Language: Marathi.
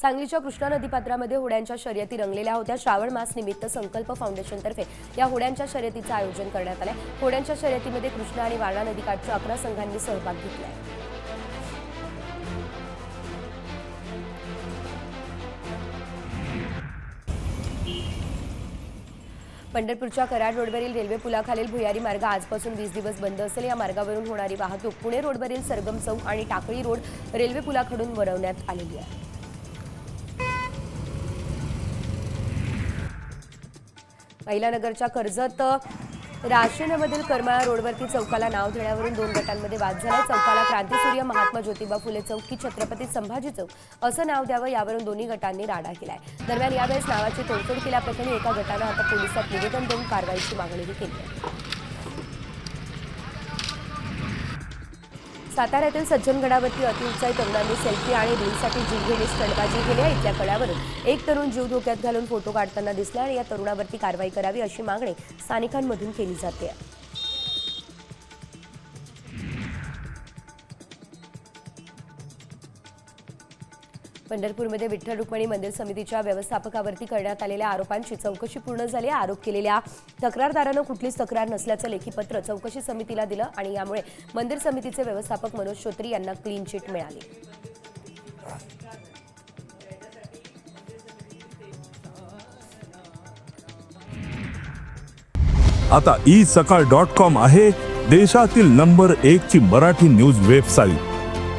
सांगलीच्या कृष्णा नदीपात्रामध्ये होड्यांच्या शर्यती रंगलेल्या होत्या. श्रावण मास निमित्त संकल्प फाउंडेशनतर्फे या होड्यांच्या शर्यतीचं आयोजन करण्यात आलंय. होड्यांच्या शर्यतीमध्ये कृष्णा आणि वारणा नदीकाठच्या अकरा संघांनी सहभाग घेतला आहे. पंढरपूरच्या कराड रोडवरील रेल्वे पुलाखालील भुयारी मार्ग आजपासून वीस दिवस बंद असेल. या मार्गावरून होणारी वाहतूक पुणे रोडवरील सरगम चौक आणि टाकळी रोड रेल्वे पुलाकडून वळवण्यात आलेली आहे. महिलानगरच्या कर्जत राशीनमधील करमाळा रोडवरती चौकाला नाव देण्यावरून दोन गटांमध्ये वाद झाला चौकाला क्रांतीसूर्य महात्मा ज्योतिबा फुले चौक की छत्रपती संभाजी चौक असं नाव द्यावं यावरून दोन्ही गटांनी राडा केलाय. दरम्यान यावेळेस नावाची तोडफोड केल्याप्रकरणी एका गटानं आता पोलिसात निवेदन देऊन कारवाईची मागणीही केली आहे. साताऱ्यातील सज्जनगडावरती अतिउत्साही तरुणांनी सेल्फी आणि रीलसाठी जीवघेणी स्टंटबाजी केली आहे इथल्या कड्यावरून एक तरुण जीव धोक्यात घालून फोटो काढताना दिसला आणि या तरुणावरती कारवाई करावी अशी मागणी स्थानिकांमधून केली जाते. पंढरपूरमध्ये विठ्ठल रुक्मिणी मंदिर समितीच्या व्यवस्थापकावरती करण्यात आलेल्या आरोपांची चौकशी पूर्ण झाली. आरोप केलेल्या तक्रारदारानं कुठलीच तक्रार नसल्याचं लेखीपत्र चौकशी समितीला दिलं आणि यामुळे मंदिर समितीचे व्यवस्थापक मनोज श्रोत्री यांना क्लीन चिट मिळाली. आता ई सकाळ डॉट कॉम आहे देशातील नंबर एक ची मराठी न्यूज वेबसाईट